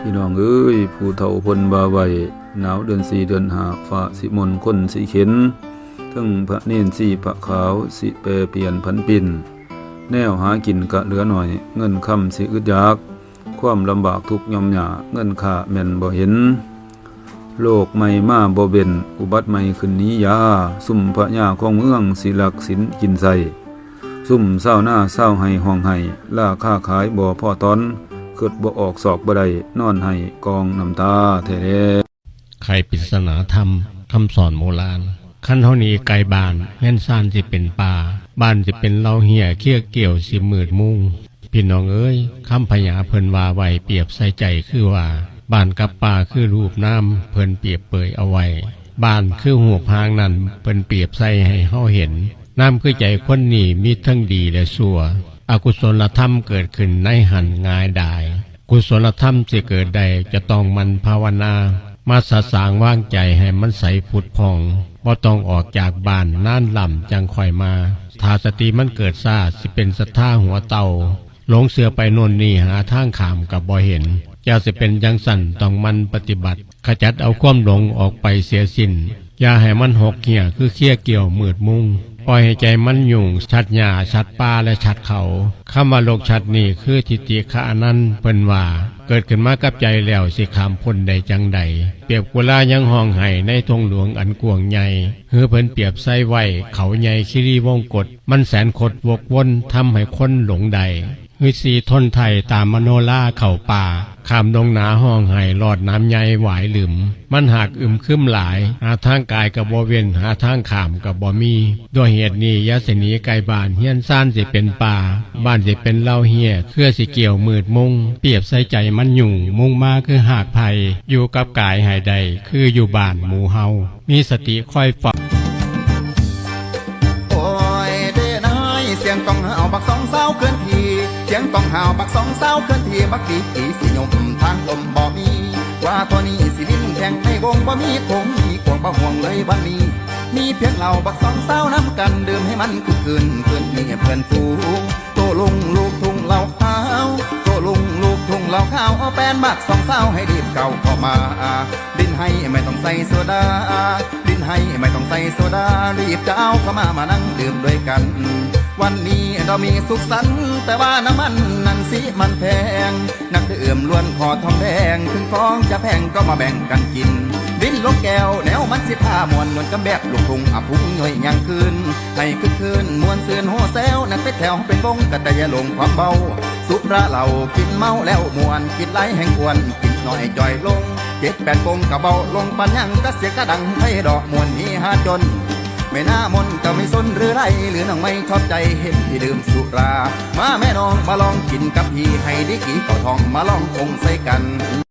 พี่น้องเอ้ยผู้เฒ่าพนบาไวหนาวเดือนสี่เดือนหาฟ้าสิมนคนสีเข็นทั้งพระเนนสีพระขาวสิแปรเปลี่ยนพันปินแนวหากินกะเหลือหน่อย เงินคำสิอึดยาก ความลำบากทุกยอมหยาเงินค่าแม่นบ่เห็น โลกใหม่มาบ่เบนอุบัติใหม่ขึ้นนี้ยาซุ่มพระยาของเมืองสิลักสินกินใส่ซุ่มเศร้าหน้าเศร้าให้ห้องให้ล่าค่าขายบ่พ่อตอน เกิดบ่ออกสอบบ่ได้นอนให้กองน้ำตาแท้ๆไขปริศนาธรรมคำสอนโบราณขั้นเท่านี้ไกลบ้านเฮือนซ่านสิเป็นป่าบ้านสิเป็นเล่าเหี่ยเคี้ยเกี่ยวสิมืดมุงพี่น้องเอ้ยคำพยาเพิ่นว่าไว้เปรียบใส่ใจคือว่า บ้านกับป่าคือรูปน้ำเพิ่นเปรียบเปยเอาไว้บ้านคือหูพางนั่นเพิ่นเปรียบใส่ให้เฮาเห็นน้ำคือใจคนนี้มีทั้งดีและชั่ว อกุศลธรรมเกิดขึ้นในหันง่ายดาย กุศลธรรมจะเกิดใดจะต้องมันภาวนา มาสะสางว่างใจให้มันใสผุดพองบ่ต้องออกจากบ้านน่านลำจังค่อยมา ถ้าสติมันเกิดซาสิเป็นศรัทธาหัวเต่าหลงเสือไปโน่นนี่หาทางขามกับบ่เห็นจะสิเป็นจังสั่นต้องมันปฏิบัติ ขจัดเอาความหลงออกไปเสียสิ้นอย่าให้มันหกเหี่ยคือเคี้ยเกี่ยวมืดมุง ปล่อยให้ใจมันยุ่ง ชัดหญ้าชัดป่าและชัดเขาคำว่าโลกชัดนี่คือทิฏฐิขะนั้นเพิ่นว่า เกิดขึ้นมากับใจแล้วสิขามพ้นใดจังใด เปรียบกุลายังห้องไห้ในทงหลวงอันกวงใหญ่เฮือเพิ่นเปรียบไส้ไวเขาใหญ่คิรีวงกฏมันแสนขดวกวนทำให้คนหลงใด วิสีทนไทยตามมโนล่าเข่าป่าขามดงหนาห้องไห้หลอดน้ำใหญ่หวายหลืม มันหากอึมครึมหลาย หาทางกายกับบ่เวนหาทางขามกับบ่มี ด้วยเหตุนี้ยะสิหนีไกลบ้านเฮียนซ่านสิเป็นป่า บ้านสิเป็นเล่าเฮียเครือสิเกี่ยวมืดมุง เปียบใส่ใจมันยุ่มุ่งมาคือหากไผ่อยู่กับกายหายใด คืออยู่บ้านหมู่เฮา มีสติค่อยฟังโอ้ยเด้นายเสียงต้องห่าบักสองเศร้าเคลื่อน ยงต้องหาวบักสองเศร้าเคลื่อนที่บักดีกีสิยมทางลมบ่มี ว่าตัวนี้สิลิ้นแข่งในวงบ่มีคงมีกวงบ่ห่วงเลยวันนี้ มีเพียงเราบักสองเศร้าน้ำกันดื่มให้มันคือคืนเพื่อนมีเพื่อนฟูโตลุงลูกทุ่งเหล่าขาวโตลุงลูกทุ่งเหล่าขาวเอาแป้นบักสองเศร้าให้ดีบเก่าเข้ามา ดินให้ไม่ต้องใส่โซดา ดินให้ไม่ต้องใส่โซดารีบจะเอาเข้ามามานั่งดื่มด้วยกันวันนี้ เรามีสุขสันต์แต่ว่าน้ำมันนั้นสิมันแพง นักดื่มล้วนขอทองแดง ถึงของจะแพงก็มาแบ่งกันกิน ดินลกแก้วแนวมันสิผ้ามวนนวลกำแบบลูกทุ่งอพุงย่อยยังคืนให้คึกคืนมวนเสือนโฮแซวนักไปแถวเป็นวงกะแต่ยลงความเบา สุราเหล่ากินเมาแล้วมวนกินไหลแห่งควรกินหน่อยจ่อยลงเจ็ดแปดปงกะเบาลงปันยังกะเสียกะดังให้ดอกมวนนี้หาจน ไม่น่ามนก็ไม่สนหรือไร หรือน้องไม่ชอบใจเห็นพี่ดื่มสุรา มาแม่น้องมาลองกินกับพี่ให้ได้กี่ก่อทองมาลองคงใส่กัน